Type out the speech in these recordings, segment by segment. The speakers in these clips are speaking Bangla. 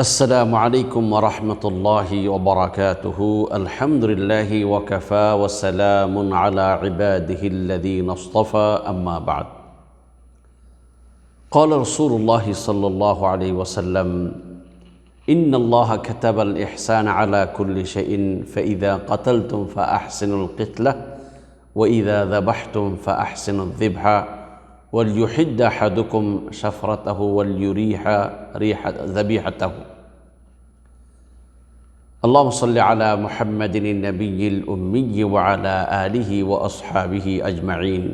السلام عليكم ورحمة الله وبركاته. الحمد لله وكفى وسلام على عباده الذين اصطفى. أما بعد قال رسول الله صلى الله عليه وسلم إن الله كتب الإحسان على كل شيء فإذا قتلتم فأحسنوا القتلة وإذا ذبحتم فأحسنوا الذبح. وليحد أحدكم شفرته وليريح ريح ذبيحته. اللهم صل على محمد النبي الأمي وعلى آله وأصحابه أجمعين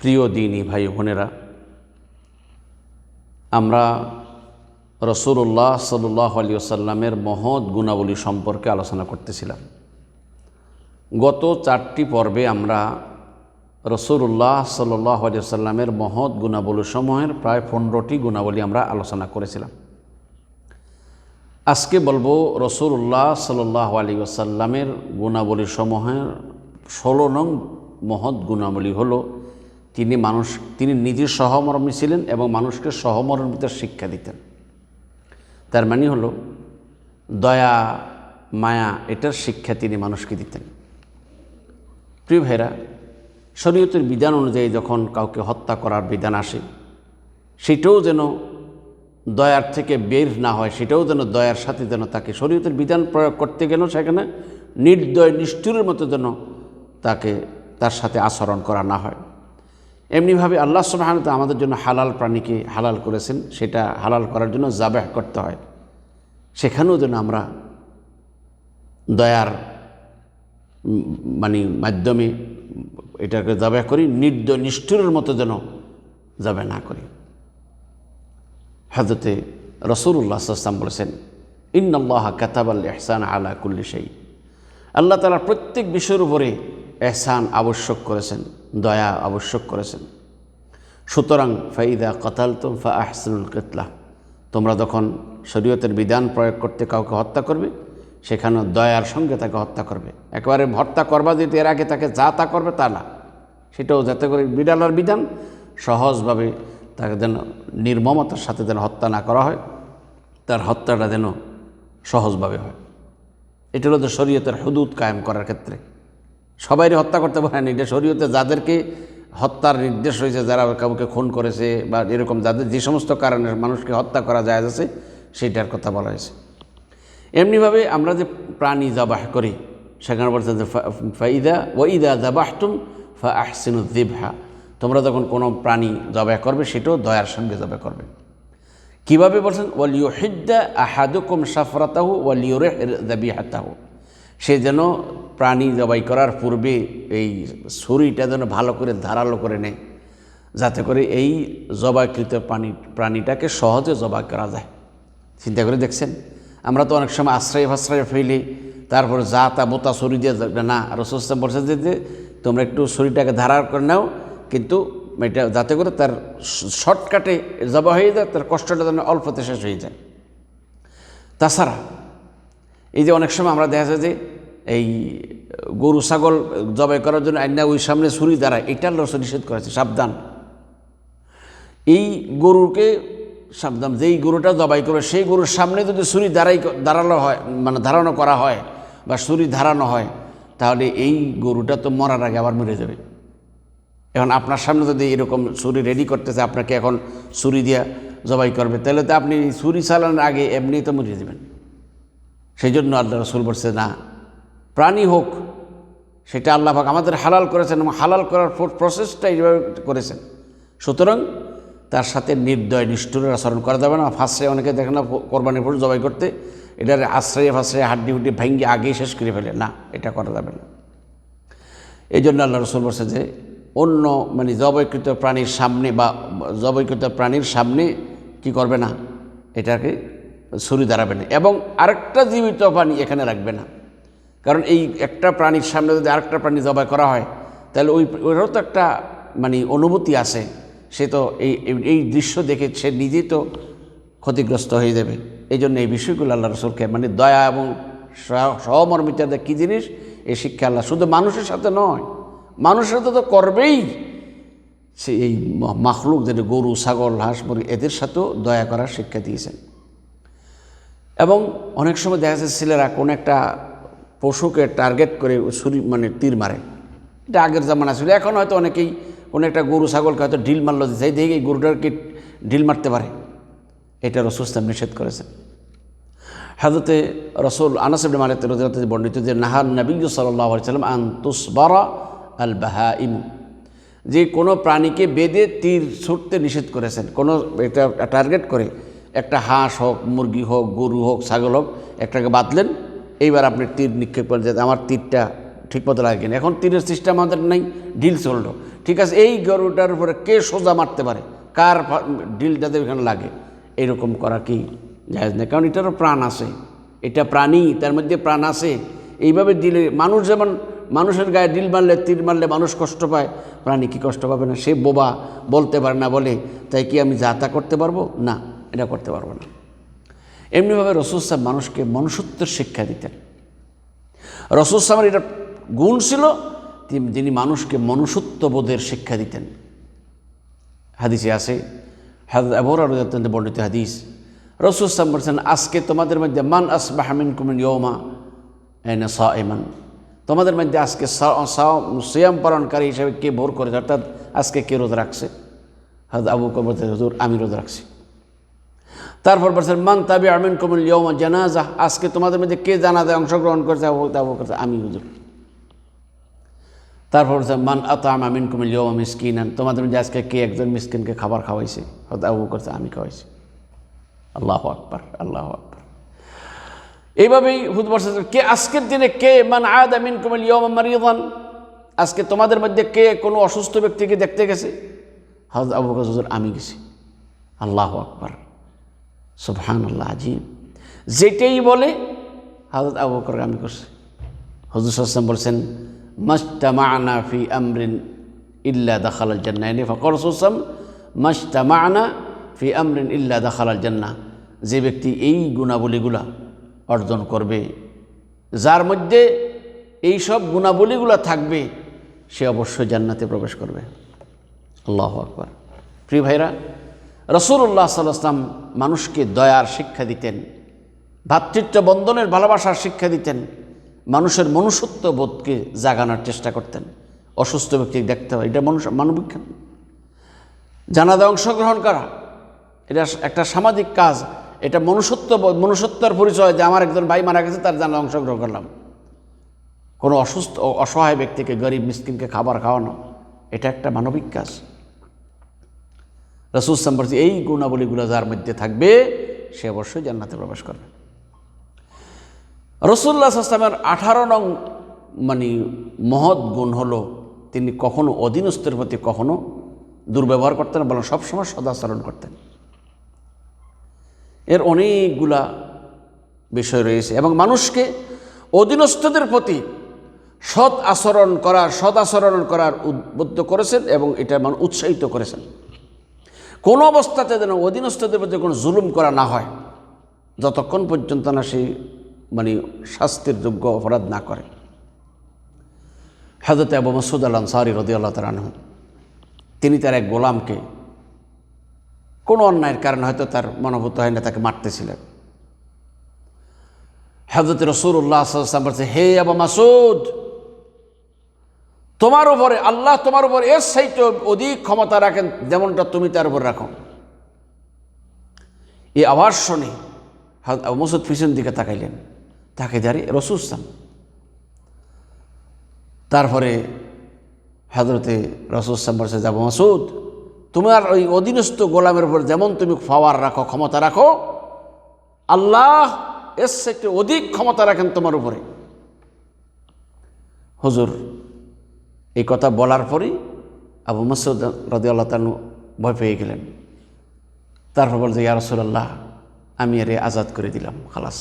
প্রিয় দিনী ভাই বোনেরা আমরা রসুল্লাহ সাল্লাহ আলী সাল্লামের মহৎ গুণাবলী সম্পর্কে আলোচনা করতেছিলাম গত চারটি পর্বে আমরা রসুল্লাহ সাল্লাহ আলী সাল্লামের মহৎ গুণাবলী সমূহের প্রায় পনেরোটি গুণাবলী আমরা আলোচনা করেছিলাম আজকে বলব রসুল্লাহ সাল্লাহ আলী আসাল্লামের গুণাবলী সমূহের ষোলো নং মহৎ গুণাবলী হল, তিনি মানুষ, তিনি নিজে সহমর্মী ছিলেন এবং মানুষকে সহমর্মিতার শিক্ষা দিতেন। তার মানে হলো, দয়া, মায়া, এটার শিক্ষা তিনি মানুষকে দিতেন। প্রিয় ভাইরা শরীয়তের বিধান অনুযায়ী যখন কাউকে হত্যা করার বিধান আসে, সেটাও যেন দয়ার থেকে বের না হয়, সেটাও যেন দয়ার সাথে যেন তাকে শরীয়তের বিধান প্রয়োগ করতে গেল সেখানে, নির্দয়, নিষ্ঠুরের মতো যেন তাকে, তার সাথে আচরণ করা না হয়। এমনিভাবে আল্লাহ সুবাহান আমাদের জন্য হালাল প্রাণীকে হালাল করেছেন, সেটা হালাল করার জন্য জাবেহ করতে হয়। সেখানেও যেন আমরা দয়ার মানে মাধ্যমে এটাকে জাবে করি, নির্দয়, নিষ্ঠুরের মতো যেন যাবে না করি। হাজরতে রসুল্লাহ সাল্লাম বলেছেন ইন্নআল্লাহ কাতাবাল এহসান আলা কুল্লি সেই আল্লাহ তালা প্রত্যেক বিষয়ের উপরে এহসান আবশ্যক করেছেন, দয়া আবশ্যক করেছেন। সুতরাং, ফাইদা কতালতুম ফা আহসানুল কেতলা। তোমরা যখন শরীয়তের বিধান প্রয়োগ করতে কাউকে হত্যা করবে, সেখানে দয়ার সঙ্গে তাকে হত্যা করবে। একেবারে হত্যা করবা যদি এর আগে তাকে যা তা করবে তা না। সেটাও যাতে করে বিড়ালার বিধান সহজভাবে তাকে যেন নির্মমতার সাথে যেন হত্যা না করা হয়, তার হত্যাটা যেন সহজভাবে হয়। এটা হলো তো শরীয়তের হুদুদ কায়েম করার ক্ষেত্রে। সবাই হত্যা করতে পারেন, এটা শরীয়তে যাদেরকে হত্যার নির্দেশ হয়েছে যারা কাউকে খুন করেছে বা এরকম যাদের যে সমস্ত কারণে মানুষকে হত্যা করা যায় আছে, সেইটার কথা বলা হয়েছে। এমনিভাবে আমরা যে প্রাণী জবাহ করি, সেখানে বলছে যে ফাইদা ওইদা জাবাহতুম ফা আহসিনুদ্দিবহা তোমরা যখন কোনো প্রাণী জবাই করবে, সেটাও দয়ার সঙ্গে জবাই করবে। কীভাবে বলছেন? ওয়ালিউ হিদ্দা আহাদুকুম সাফরাতাহু ওয়ালিউ রেহ দাবিহাতাহু সে যেন প্রাণী জবাই করার পূর্বে এই ছুরিটা যেন ভালো করে ধারালো করে নেয়, যাতে করে এই জবাইকৃত প্রাণী প্রাণীটাকে সহজে জবাই করা যায়। চিন্তা করে দেখছেন? আমরা তো অনেক সময় আশ্রয় ফাশ্রয় ফেলি, তারপর যা তা বোতা ছুরি দিয়ে না রসুলাম বলছে যে তোমরা একটু ছুরিটাকে ধারার করে নাও কিন্তু এটা যাতে করে তার শর্টকাটে জবা হয়ে যায়, তার কষ্টটা যেন অল্পতে শেষ হয়ে যায়। তাছাড়া এই যে অনেক সময় আমরা দেখা যায় যে এই গরু, ছাগল জবাই করার জন্য আইনা ওই সামনে ছুরি দাঁড়ায় এটা রস নিষেধ করেছে সাবধান। এই গরুকে সাবধান, যেই গরুটা জবাই করে সেই গরুর সামনে যদি ছুরি দাঁড়াই দাঁড়ানো হয় মানে ধারণা করা হয় বা ছুরি ধারানো হয়, তাহলে এই গরুটা তো মরার আগে আবার মরে যাবে। এখন আপনার সামনে যদি এরকম ছুরি রেডি করতেছে, আপনাকে এখন ছুরি দিয়া জবাই করবে, তাহলে তো আপনি ছুরি চালানোর আগে এমনি তো মরে দেবেন সেই জন্য আল্লাহ রসুল বলছে, না, প্রাণী হোক, সেটা আল্লাহ আল্লাহাক আমাদের হালাল করেছেন এবং হালাল করার প্রসেসটা এইভাবে করেছেন। সুতরাং তার সাথে নির্দয় নিষ্ঠুরের আচরণ করা যাবে না। ফাঁসে অনেকে দেখে না কোরবানি ফুল জবাই করতে, এটার আশ্রয়ে ফাশ্রয়ে হাড্ডি হুড্ডি ভেঙ্গে আগেই শেষ করে ফেলে। না, এটা করা যাবে না। এই জন্য আল্লাহ রসুল বলছে যে অন্য মানে জবৈকৃত প্রাণীর সামনে বা জবৈকৃত প্রাণীর সামনে কি করবে না? এটাকে ছুরি দাঁড়াবে না। এবং আরেকটা জীবিত প্রাণী এখানে রাখবে না। কারণ এই একটা প্রাণীর সামনে যদি আরেকটা প্রাণী জবাই করা হয়, তাহলে ওই ওরও তো একটা মানে অনুভূতি আছে। সে তো এই এই দৃশ্য দেখে সে নিজেই তো ক্ষতিগ্রস্ত হয়ে যাবে। এই জন্য এই বিষয়গুলো আল্লাহ রসুলকে মানে দয়া এবং সহমর্মিতা কী জিনিস? এই শিক্ষা আল্লাহ। শুধু মানুষের সাথে নয় মানুষের তো করবেই। সে এই মখলুক যেটা গরু, ছাগল, হাঁস, মুরগি, এদের সাথেও দয়া করার শিক্ষা দিয়েছেন। এবং অনেক সময় দেখা যাচ্ছে ছেলেরা কোনো একটা পশুকে টার্গেট করে ছুরি মানে তীর মারে। এটা আগের জামানা ছিল, এখন হয়তো অনেকেই কোনো একটা গরু, ছাগলকে হয়তো ঢিল মারলো, যে সেই দেখে এই গরুটাকে ঢিল মারতে পারে। এটা রসুল ইসলাম নিষেধ করেছেন। হাজরতে রসুল আনাসিবনে মালিক রোজাতে বর্ণিত যে নাহার নবী সাল্লাহ সাল্লাম আন তুসবারা আল বাহা ইমু যে কোনো প্রাণীকে বেঁধে তীর ছুটতে নিষেধ করেছেন। কোনো এটা টার্গেট করে একটা হাঁস হোক, মুরগি হোক, গরু হোক, ছাগল হোক, একটাকে বাঁধলেন। এইবার আপনি তীর নিক্ষেপ করেন যে আমার তীরটা ঠিকমতো লাগে কিনা। এখন তীরের সিস্টেম আমাদের নেই, ঢিল চলল। ঠিক আছে, এই গরুটার উপরে কে সোজা মারতে পারে? কার ঢিল যাতে এখানে লাগে? এরকম করা কি জায়জ নেই? কারণ এটারও প্রাণ আছে। এটা প্রাণী, তার মধ্যে প্রাণ আছে। এইভাবে দিলে মানুষ যেমন মানুষের গায়ে ডিল মারলে, তীর মারলে মানুষ কষ্ট পায়। প্রাণী কি কষ্ট পাবে না? সে বোবা বলতে পারে না, বলে, তাই কি আমি যা তা করতে পারব? না, এটা করতে পারব না। এমনিভাবে রসুল সাহেব মানুষকে মনুষ্যত্বের শিক্ষা দিতেন। রসুল সাহেবের এটা গুণ ছিল যিনি মানুষকে মনুষ্যত্ববোধের শিক্ষা দিতেন। হাদিসে আছে, হাজরত বর্ণিত হাদিস, রসুল সাহেব বলছেন, আজকে তোমাদের মধ্যে মান আসবাহ মিন কুমিন ইয়মা এনে সা এমান তোমাদের মধ্যে আজকে সিয়াম পালনকারী হিসেবে কে ভোর করেছে? অর্থাৎ আজকে কে রোদ রাখছে? হাজরত আবু কবর হুজুর, আমি রোদ রাখছি। তারপর বলছেন, মান তাবি আমিন কুমিন ইয়মা জানাজা। আজকে তোমাদের মধ্যে কে জানাজায় অংশগ্রহণ করেছে? আবু আবু করছে আমি, হুজুর। তারপর বলছে মান আতাম আমিন কুমিল ইয়মা মিসকিনান। তোমাদের মধ্যে আজকে কে একজন মিসকিনকে খাবার খাওয়াইছে? হয়তো আবু করছে আমি খাওয়াইছি। আল্লাহ আকবার আল্লাহ আকবার। এইভাবেই হুদ কে আজকের দিনে কে মান আদ আমিন কুমিল ইয়মা মারিয়ান আজকে তোমাদের মধ্যে কে কোনো অসুস্থ ব্যক্তিকে দেখতে গেছে? হজরত আবু বকর আমি গেছি। আল্লাহ আকবার। সুবহান আল্লাহ আজিব যেটাই বলে হজরত আবু বকর আমি করছি। হজুর সাল্লাম বলছেন, মাস্তামানা ফি আমরিন ইল্লা দাখাল এনে ফকর সুসাম মাস্তামানা ফি আমরিন ইল্লা দাখাল জান্না যে ব্যক্তি এই গুণাবলীগুলা অর্জন করবে। যার মধ্যে এই সব গুণাবলীগুলো থাকবে, সে অবশ্যই জান্নাতে প্রবেশ করবে। আল্লাহ আকবার। প্রিয় ভাইরা রসুল্লাহ সাল্লাম মানুষকে দয়ার শিক্ষা দিতেন ভ্রাতৃত্ব বন্ধনের ভালোবাসার শিক্ষা দিতেন, মানুষের মনুষ্যত্ব বোধকে জাগানোর চেষ্টা করতেন। অসুস্থ ব্যক্তিকে দেখতে হয়, এটা মানুষ মানবিজ্ঞান জানাদে অংশগ্রহণ করা, এটা একটা সামাজিক কাজ এটা মনুষ্যত্ব, মনুষ্যত্বর পরিচয় যে আমার একজন ভাই মারা গেছে, তার জানা অংশগ্রহণ করলাম। কোনো অসুস্থ, অসহায় ব্যক্তিকে, গরিব মিসকিনকে খাবার খাওয়ানো, এটা একটা মানবিক কাজ। রসুল সম্পর্কে এই গুণাবলীগুলো যার মধ্যে থাকবে, সে অবশ্যই জান্নাতে প্রবেশ করবে। রসুল্লাহ আসলামের আঠারো নং মানে মহৎ গুণ হলো, তিনি কখনো অধীনস্থের প্রতি কখনো দুর্ব্যবহার করতেন বলেন সবসময় সদাচরণ করতেন। এর অনেকগুলা বিষয় রয়েছে এবং মানুষকে অধীনস্থদের প্রতি সৎ আচরণ করার, সৎ আচরণ করার উদ্বুদ্ধ করেছেন এবং এটা মানুষ উৎসাহিত করেছেন। কোনো অবস্থাতে যেন অধীনস্থদের প্রতি কোনো জুলুম করা না হয়, যতক্ষণ পর্যন্ত না সেই মানে শাস্তির যোগ্য অপরাধ না করে। হাজরত আবু মসুদ আল আনসারি রদি আল্লাহ তিনি তার এক গোলামকে কোনো অন্যায়ের কারণে হয়তো তার মনোভূত হয় না, তাকে মারতেছিলেন। হাজরত রসুল্লাহ বলছে, হে আবু মাসুদ তোমার উপরে, আল্লাহ তোমার উপর এর সাইতে অধিক ক্ষমতা রাখেন, যেমনটা তুমি তার উপর রাখো। এই আওয়াজ শুনে মসুদ পিছন দিকে তাকাইলেন। তাকে দাঁড়িয়ে রসুলাম তারপরে হজরতে রসুলাম বলছে যাব মাসুদ তোমার ওই অধীনস্থ গোলামের উপর যেমন তুমি পাওয়ার রাখো, ক্ষমতা রাখো, আল্লাহ এর সাইতে অধিক ক্ষমতা রাখেন তোমার উপরে। হুজুর, এই কথা বলার পরেই আবু মাসুদ রদি আল্লাহ তানু ভয় পেয়ে গেলেন। তারপর বলছে, ইয়া রসুল্লাহ আমি এর আজাদ করে দিলাম, খালাস।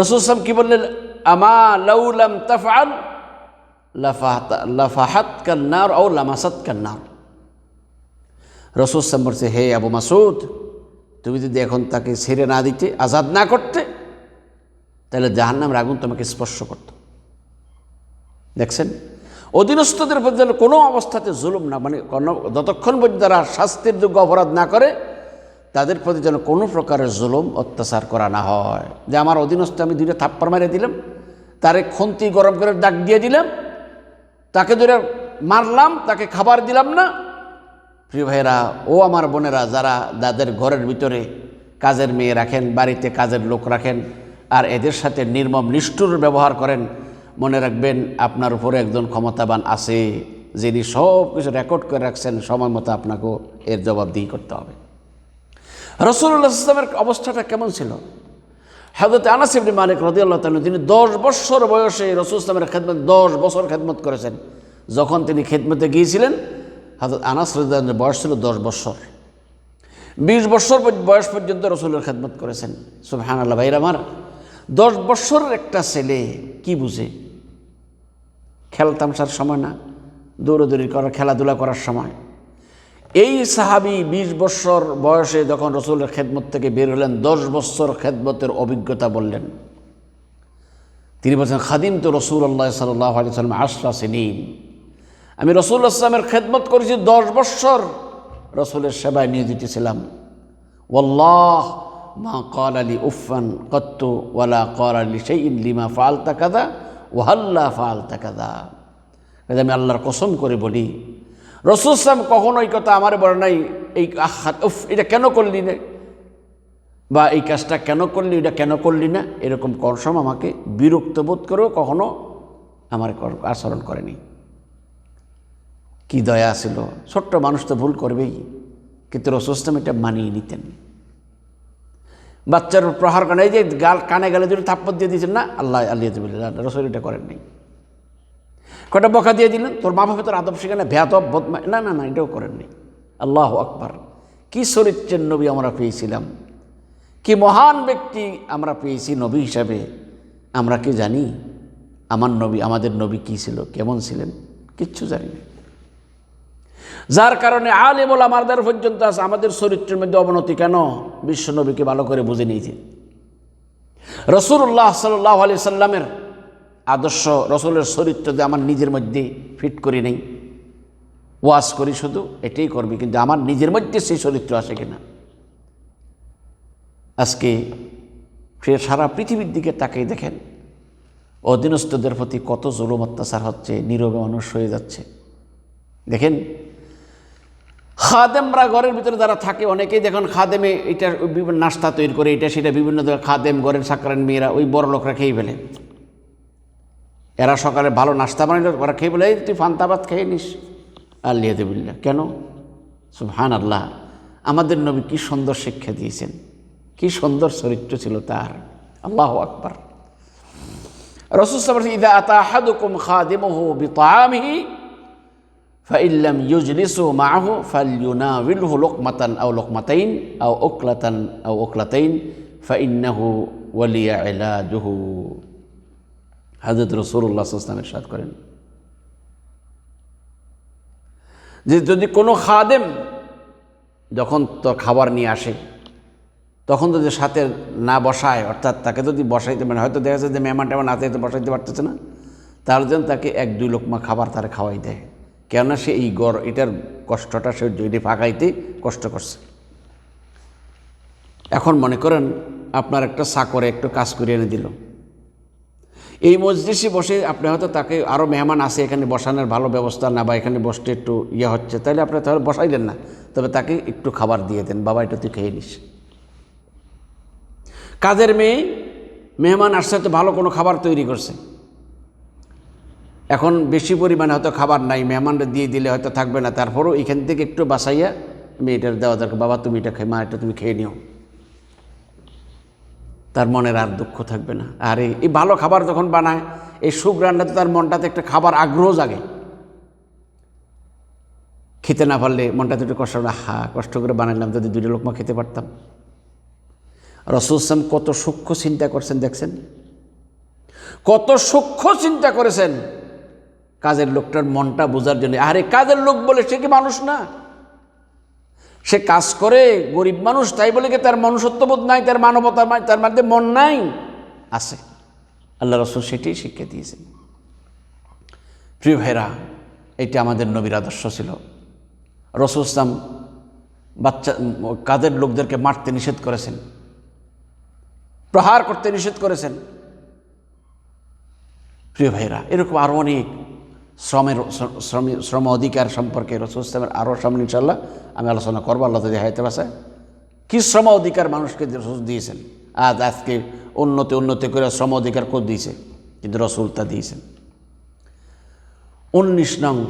রসুল সাহেব কি বললেন? আমা লাউলাম তাফআল? লাফাহাত কান্নার ও লামাসাত কান্নার রসুল বলছে, হে আবু মাসুদ তুমি যদি এখন তাকে ছেড়ে না দিতে, আজাদ না করতে, তাহলে জাহান্নামের আগুন তোমাকে স্পর্শ করত। দেখছেন? অধীনস্থদের প্রতি যেন কোনো অবস্থাতে জুলুম না মানে কোনো যতক্ষণ পর্যন্ত তারা শাস্তির যোগ্য অপরাধ না করে, তাদের প্রতি যেন কোনো প্রকারের জুলুম, অত্যাচার করা না হয়। যে আমার অধীনস্থ আমি দুইটা থাপ্পড় মারিয়ে দিলাম, তারে খন্তি গরম করে ডাক দিয়ে দিলাম তাকে ধরে মারলাম, তাকে খাবার দিলাম না। প্রিয় ভাইয়েরা, ও আমার বোনেরা, যারা যাদের ঘরের ভিতরে কাজের মেয়ে রাখেন, বাড়িতে কাজের লোক রাখেন, আর এদের সাথে নির্মম, নিষ্ঠুর ব্যবহার করেন, মনে রাখবেন আপনার উপরে একজন ক্ষমতাবান আছে, যিনি সব কিছু রেকর্ড করে রাখছেন, সময় মতো আপনাকেও এর জবাবদিহি করতে হবে। রসুল্লাহ ইসলামের অবস্থাটা কেমন ছিল? হাজরত আনাস ইবনে মালিক রদিয়াল্লাহ তালু তিনি দশ বছর বয়সে রসুল ইসলামের খেদমত, দশ বছর খেদমত করেছেন। যখন তিনি খেদমতে গিয়েছিলেন হাজরত আনাস রদিয়ার বয়স ছিল দশ বছর। বিশ বছর বয়স পর্যন্ত রসুলের খেদমত করেছেন। সুবহান আল্লাহ ভাইর আমার, দশ বছরের একটা ছেলে কি বুঝে? খেলতামশার সময় না? দৌড়দৌড়ি করার খেলাধুলা করার সময়। এই সাহাবি ২০ বছর বয়সে যখন রসুলের খেদমত থেকে বের হলেন, দশ বছর খেদমতের অভিজ্ঞতা বললেন। তিনি বলছেন, খাদিম তো রসুল আল্লাহ সাল্লাহ আলি সাল্লাম আশরা সিনিন। আমি রসুল আসলামের খেদমত করেছি দশ বছর। রসুলের সেবায় নিয়োজিত ছিলাম। ওল্লাহ মা কল আলী উফান কত্তু ওয়ালা কল আলী সেই লিমা ফালতা কাদা ওহাল্লা ফালতা কাদা আমি আল্লাহর কসম করে বলি রসুল সাম কখনো এই কথা আমার বলে নাই, এই উফ, এটা কেন করলি না? বা এই কাজটা কেন করলি, এটা কেন করলি না? এরকম কনসম আমাকে বিরক্ত বোধ করেও কখনো আমার আচরণ করেনি। কি দয়া ছিল? ছোট্ট মানুষ তো ভুল করবেই, কিন্তু রসুলাম এটা মানিয়ে নিতেন। বাচ্চার প্রহার কানে যে গাল কানে গালে যদি থাপ্পড় দিয়ে দিয়েছেন না, আল্লাহ আল্লাহ রসুল এটা করেন নাই। কটা বকা দিয়ে দিলেন? তোর মা বাবা তোর আদব সেখানে ভ্যাতব বদমা না না না, এটাও করেননি আল্লাহ আকবার। কি চরিত্রের নবী আমরা পেয়েছিলাম? কি মহান ব্যক্তি আমরা পেয়েছি নবী হিসাবে? আমরা কি জানি? আমার নবী, আমাদের নবী কি ছিল? কেমন ছিলেন? কিচ্ছু জানি না। যার কারণে আলিমুল আমাদের পর্যন্ত আছে, আমাদের চরিত্রের মধ্যে অবনতি কেন? বিশ্ব নবীকে ভালো করে বুঝে নিয়েছে। রসুল্লাহ সাল্লাহ আলি সাল্লামের আদর্শ রসুলের চরিত্র যে আমার নিজের মধ্যে ফিট করি নেই ওয়াজ করি শুধু এটাই করবি, কিন্তু আমার নিজের মধ্যে সেই চরিত্র আসে কিনা? আজকে ফের সারা পৃথিবীর দিকে তাকিয়ে দেখেন, অধীনস্থদের প্রতি কত জুলুম, অত্যাচার হচ্ছে, নীরবে মানুষ হয়ে যাচ্ছে। দেখেন, খাদেমরা ঘরের ভিতরে যারা থাকে, অনেকেই দেখুন খাদেমে এটা বিভিন্ন নাস্তা তৈরি করে, এটা সেটা বিভিন্ন খাদেম, ঘরের সাকরান মেয়েরা, ওই বড় লোকরা খেয়ে ফেলে। এরা সকালে ভালো নাস্তা বানাইল, ওরা খেয়ে বলে, এই তুই ফান্তাবাদ খেয়ে নিস। আল্লিহাদিবিল্লা কেন? সুহান আল্লাহ আমাদের নবী কী সুন্দর শিক্ষা দিয়েছেন, কী সুন্দর চরিত্র ছিল তার। আল্লাহ আকবর। রসুল ওকলাতাইন ওয়ালিয়া হাজরত রসুল্লাহ ইসলাম ইরশাদ করেন। যে যদি কোনো খাদেম যখন তোর খাবার নিয়ে আসে, তখন যদি সাথে না বসায়, অর্থাৎ তাকে যদি বসাইতে মানে হয়তো দেখা যাচ্ছে যে মেহমান টেমান না তো বসাইতে পারতেছে না, তার জন্য তাকে এক দুই লোকমা খাবার তারা খাওয়াই দেয়। কেননা সে এই গড়, এটার কষ্টটা সে যদি ফাঁকাইতে কষ্ট করছে। এখন মনে করেন আপনার একটা চাকরে একটু কাজ করিয়ে এনে দিল। এই মজলিসে বসে আপনি হয়তো তাকে আরও মেহমান আছে, এখানে বসানোর ভালো ব্যবস্থা না বা এখানে বসতে একটু ইয়ে হচ্ছে, তাহলে আপনি তাহলে বসাইলেন না। তবে তাকে একটু খাবার দিয়ে দেন, বাবা, এটা তুই খেয়ে নিস। কাজের মেয়ে, মেহমান আসছে তো ভালো কোনো খাবার তৈরি করছে। এখন বেশি পরিমাণে হয়তো খাবার নাই, মেহমানরা দিয়ে দিলে হয়তো থাকবে না। তারপরও এখান থেকে একটু বাসাইয়া মেয়েটার দেওয়া দরকার, বাবা, তুমি এটা খেয়ে মা, এটা তুমি খেয়ে নিও। তার মনের আর দুঃখ থাকবে না। আর এই ভালো খাবার যখন বানায়, এই সুখ রান্নাতে তার মনটাতে একটা খাবার আগ্রহ জাগে। খেতে না পারলে মনটাতে একটু কষ্ট হা কষ্ট করে বানাইলাম, যদি দুটো লোকমা খেতে পারতাম। রসুলাম কত সূক্ষ্ম চিন্তা করছেন, দেখছেন? কত সূক্ষ্ম চিন্তা করেছেন। কাজের লোকটার মনটা বোঝার জন্য। আরে কাজের লোক বলে সে কি মানুষ না? সে কাজ করে, গরিব মানুষ, তাই বলে কি তার মনুষ্যত্ববোধ নাই, তার মানবতা তার মধ্যে মন নাই? আছে। আল্লাহ রসুল সেটাই শিক্ষা দিয়েছেন। প্রিয় ভাইরা এটা আমাদের নবীর আদর্শ ছিল। রসুল ইসলাম বাচ্চা, কাদের লোকদেরকে মারতে নিষেধ করেছেন? প্রহার করতে নিষেধ করেছেন? প্রিয় ভাইরা এরকম আরও অনেক শ্রমের শ্রম শ্রম অধিকার সম্পর্কে রসুল ইসলামের আরও সামনে ইনশাল্লাহ আমি আলোচনা করব, আল্লাহ যদি হাইতে বাসায়। কী শ্রম অধিকার মানুষকে রসুল দিয়েছেন? আজ, আজকে উন্নতি উন্নতি করে শ্রম অধিকার কোথ দিয়েছে? কিন্তু রসুল তা দিয়েছেন। উনিশ নং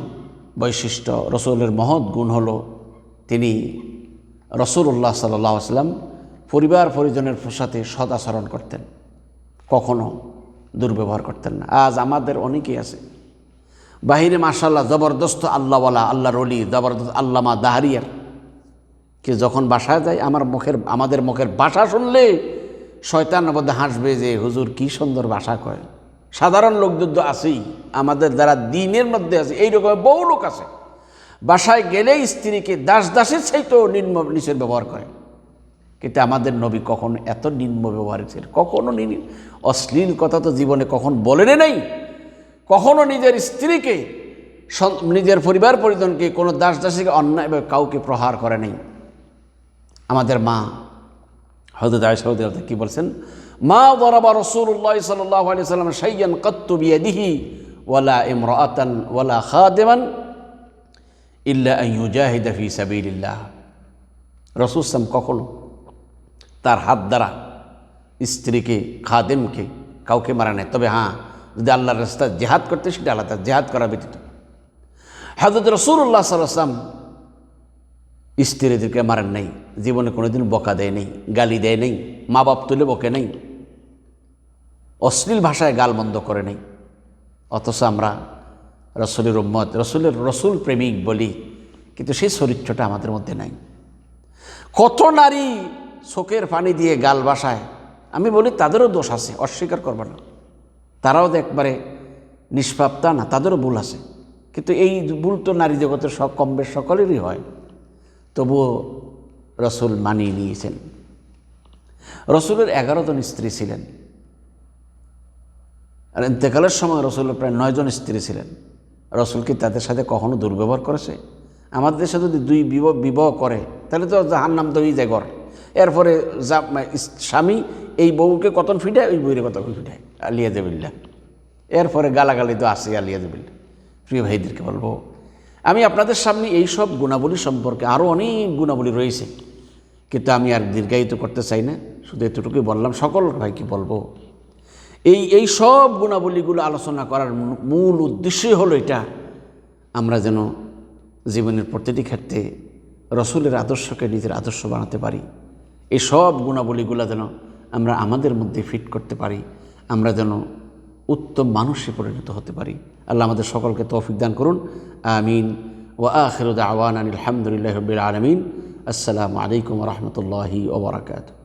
বৈশিষ্ট্য, রসুলের মহৎ গুণ হল তিনি রসুল্লাহ সাল্লাহ আসলাম পরিবার পরিজনের সাথে সদাচরণ করতেন। কখনো দুর্ব্যবহার করতেন না। আজ আমাদের অনেকেই আছে বাহিরে মাশাল্লাহ জবরদস্ত আল্লাহওয়ালা, আল্লাহর অলি জবরদস্ত আল্লামা দাহারিয়ার। কে যখন বাসায় যায়, আমার মুখের, আমাদের মুখের বাসা শুনলে শয়তান মধ্যে হাসবে যে, হুজুর কি সুন্দর ভাষা কয়? সাধারণ লোকদের তো আছেই, আমাদের যারা দিনের মধ্যে আছে এই এইরকম বহু লোক আছে। বাসায় গেলেই স্ত্রীকে দাস দাসের চাইতেও নিম্ন নিচের ব্যবহার করে। কিন্তু আমাদের নবী কখন এত নিম্ন ব্যবহার কখনো অশ্লীল কথা তো জীবনে কখন বলেনি নাই। কখনো নিজের স্ত্রীকে নিজের পরিবার পরিজনকে কোনো দাস দাসীকে, অন্যায় বা কাউকে প্রহার করে নাই। আমাদের মা হজরত আয়সাউদ্দিন কি বলছেন? মা বরাবা রসুল্লাহ সাল্লাহ আলি সাল্লাম সাইয়ান কত্তু বিয়াদিহি ওয়ালা ইমরাতান ওয়ালা খাদেমান ইল্লা ইউজাহিদা ফি সাবিলিল্লাহ। রসুলাম কখনো তার হাত দ্বারা স্ত্রীকে, খাদেমকে কাউকে মারা নেয় তবে হ্যাঁ যদি আল্লাহর রাস্তা জেহাদ করতে সেটা আলাদা জেহাদ করা ব্যতীত। হাজরত রসুল্লাহ সাল্লাম স্ত্রীদেরকে মারেন নাই, জীবনে কোনোদিন বকা দেয় নেই, গালি দেয় নেই মা বাপ তুলে বকে নেই, অশ্লীল ভাষায় গাল বন্ধ করে নেই। অথচ আমরা রসুলের উম্মত, রসুলের রসুল প্রেমিক বলি, কিন্তু সেই চরিত্রটা আমাদের মধ্যে নাই। কত নারী চোখের পানি দিয়ে গাল বাসায়, আমি বলি তাদেরও দোষ আছে, অস্বীকার করবে না। তারাও তো একবারে নিষ্পাপ তা না, তাদেরও ভুল আছে। কিন্তু এই ভুল তো নারী জগতের সব কম বেশ সকলেরই হয়। তবুও রসুল মানিয়ে নিয়েছেন। রসুলের এগারো জন স্ত্রী ছিলেন। আর ইন্তেকালের সময় রসুলের প্রায় নয়জন স্ত্রী ছিলেন। রসুল কি তাদের সাথে কখনো দুর্ব্যবহার করেছে? আমাদের দেশে যদি দুই বিবাহ বিবাহ করে, তাহলে তো জাহার নাম তো এই জায়গর এরপরে স্বামী এই বউকে কতন ফিটায়, ওই বউরে কতক্ষণ ফিটায়? আলিয়া দেবিল্লা এরপরে গালাগালি তো আসে আলিয়া দেবিল্লা প্রিয় ভাইদেরকে বলব, আমি আপনাদের সামনে এই সব গুণাবলী সম্পর্কে আরও অনেক গুণাবলী রয়েছে, কিন্তু আমি আর দীর্ঘায়িত করতে চাই না, শুধু এতটুকুই বললাম, সকল ভাইকে বলব, এই এই সব গুণাবলীগুলো আলোচনা করার মূল উদ্দেশ্যই হলো এটা, আমরা যেন জীবনের প্রতিটি ক্ষেত্রে রসুলের আদর্শকে নিজের আদর্শ বানাতে পারি, এই সব গুণাবলীগুলো যেন আমরা আমাদের মধ্যে ফিট করতে পারি আমরা যেন উত্তম মানুষে পরিণত হতে পারি। আল্লাহ আমাদের সকলকে তৌফিক দান করুন। আমিন। ও আখির আওয়ান আলহামদুলিল্লাহ রবিল আলমিন। আসসালামু আলাইকুম রহমতুল্লাহি ওবরাকাতু